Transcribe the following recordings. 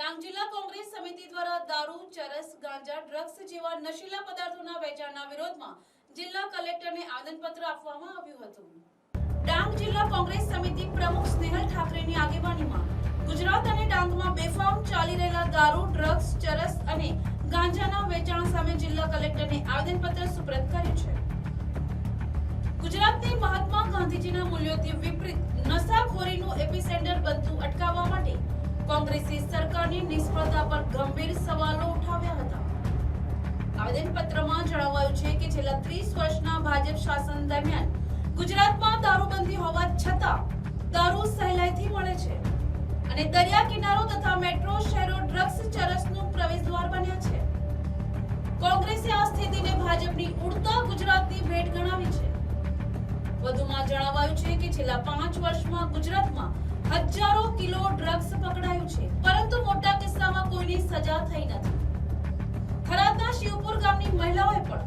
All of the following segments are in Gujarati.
ડાંગ જિલ્લા કોંગ્રેસ સમિતિ દ્વારા દારૂ, ચરસ, ગાંજા, ડ્રગ્સ જેવા નશીલા પદાર્થોના વેચાણના વિરોધમાં જિલ્લા કલેક્ટરને આવેદનપત્ર આપવામાં આવ્યું હતું. ડાંગ જિલ્લા કોંગ્રેસ સમિતિ પ્રમુખ સ્નેહલ ઠાકરેની આગેવાનીમાં ગુજરાત અને ડાંગમાં બેફામ ચાલી રહેલા દારૂ, ડ્રગ્સ, ચરસ અને ગાંજાના વેચાણ સામે જિલ્લા કલેક્ટરને આવેદનપત્ર સુપ્રત કર્યું છે. ગુજરાતની મહાત્મા ગાંધીજીના મૂલ્યોથી વિપરીત નશાખોરીનું એપિસેન્ટર બનતું અટકાવવા કોંગ્રેસે સરકારની નિષ્ફળતા પર ગંભીર સવાલો ઉઠાવ્યા હતા. આવેદનપત્રમાં જણાવાયું છે કે છેલ્લા 30 વર્ષના ભાજપ શાસન દરમિયાન ગુજરાતમાં દારૂબંધી હોવા છતાં દારૂ સહેલાઈથી મળે છે અને દરિયા કિનારો તથા મેટ્રો શહેરો ડ્રગ્સ ચરસનું પ્રવેશદ્વાર બન્યા છે. કોંગ્રેસે આ સ્થિતિને ભાજપની ઉડતા ગુજરાતની ભેટ ગણાવી છે. વધુમાં જણાવાયું છે કે છેલ્લા પાંચ વર્ષમાં ગુજરાતમાં હજારો કિલો ડ્રગ્સ પકડાયું છે પરંતુ મોટા કિસ્સામાં કોઈની સજા થઈ નથી. થરાદના શિવપુર ગામની મહિલાઓએ પણ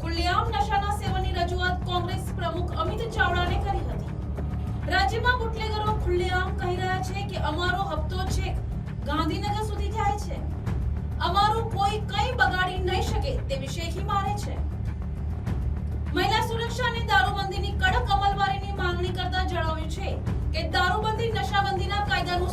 ખુલ્લેઆમ નશાના સેવનની રજૂઆત કોંગ્રેસ પ્રમુખ અમિત ચાવડાને કરી હતી. રાજ્યમાં બુટલેગરો ખુલ્લેઆમ કહી રહ્યા છે કે અમારો હપ્તો છે ગાંધીનગર સુધી જાય છે. અમારું કોઈ કંઈ બગાડી નહીં શકે તેવી શેખી મારે છે. મહિલા સુરક્ષા અને દારૂબંધીની કડક અમલવારીની માંગણી કરતા જણાવ્યું છે કે દારૂબંધી નશાબંધીના કાયદાનું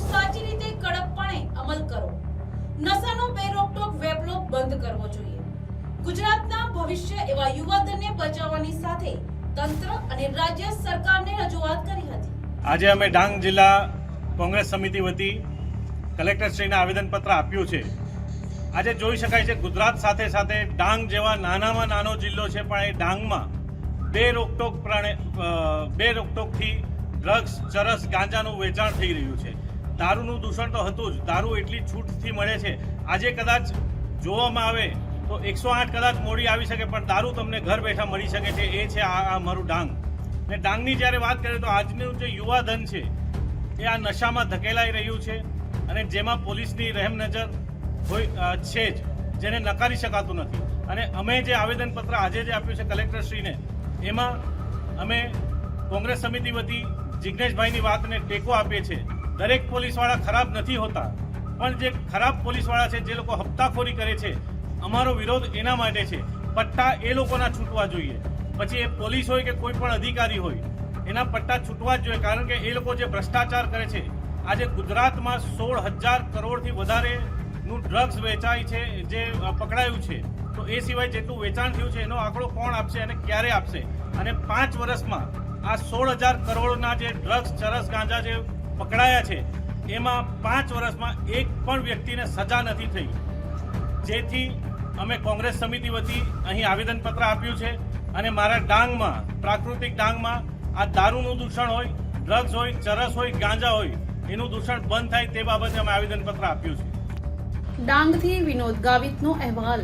ગુજરાતના ભવિષ્ય એવા યુવાધનને બચાવવાની સાથે તંત્ર અને રાજ્ય સરકારને રજૂઆત કરી હતી. આજે અમે ડાંગ જિલ્લા કોંગ્રેસ સમિતિ વતી કલેક્ટરશ્રીને આવેદનપત્ર આપ્યું છે. આજે જોઈ શકાય છે ગુજરાત સાથે સાથે ડાંગ જેવા નાનામાં નાનો જિલ્લો છે, પણ એ ડાંગમાં બે રોકટોક પ્રણે બે રોકટોકથી ડ્રગ્સ, ચરસ, ગાંજાનું વેચાણ થઈ રહ્યું છે. દારૂનું દૂષણ તો હતું જ. દારૂ એટલી છૂટથી મળે છે. આજે કદાચ જોવામાં આવે તો એકસો આઠ કદાચ મોડી આવી શકે, પણ દારૂ તમને ઘર બેઠા મળી શકે છે. એ છે આ આ મારું ડાંગ. ને ડાંગની જ્યારે વાત કરીએ તો આજનું જે યુવા ધન છે, એ આ નશામાં ધકેલાઈ રહ્યું છે અને જેમાં પોલીસની રહેમ નજર હોય છે જ, જેને નકારી શકાતું નથી. અને અમે જે આવેદનપત્ર આજે જે આપ્યું છે કલેક્ટરશ્રીને, એમાં અમે કોંગ્રેસ સમિતિ વતી જિજ્ઞેશભાઈની વાતને ટેકો આપીએ છીએ. દરેક પોલીસવાળા ખરાબ નથી હોતા, પણ જે ખરાબ પોલીસવાળા છે, જે લોકો હપ્તાખોરી કરે છે અમારો વિરોધ એના માટે છે. પટ્ટા એ લોકોના છૂટવા જોઈએ. પછી એ પોલીસ હોય કે કોઈ પણ અધિકારી હોય, એના પટ્ટા છૂટવા જ જોઈએ. કારણ કે એ લોકો જે ભ્રષ્ટાચાર કરે છે, આજે ગુજરાતમાં સોળ હજાર કરોડથી વધારેનું ડ્રગ્સ વેચાય છે, જે પકડાયું છે. તો એ સિવાય જેટલું વેચાણ થયું છે, એનો આંકડો કોણ આપશે અને ક્યારે આપશે? અને પાંચ વર્ષમાં આ સોળ હજાર કરોડના જે ડ્રગ્સ ચરસ, ગાંજા જે પકડાયા છે, એમાં પાંચ વર્ષમાં એક પણ વ્યક્તિને સજા નથી થઈ. જેથી અમે કોંગ્રેસ સમિતિ વતી અહીં આવેદનપત્ર આપ્યું છે અને મારા ડાંગમાં, પ્રાકૃતિક ડાંગમાં આ દારૂનું દૂષણ હોય ડ્રગ્સ હોય, ચરસ હોય, ગાંજા હોય, એનું દૂષણ બંધ થાય તે બાબતે અમે આવેદનપત્ર આપ્યું છે. ડાંગથી વિનોદ ગાવિતનો અહેવાલ.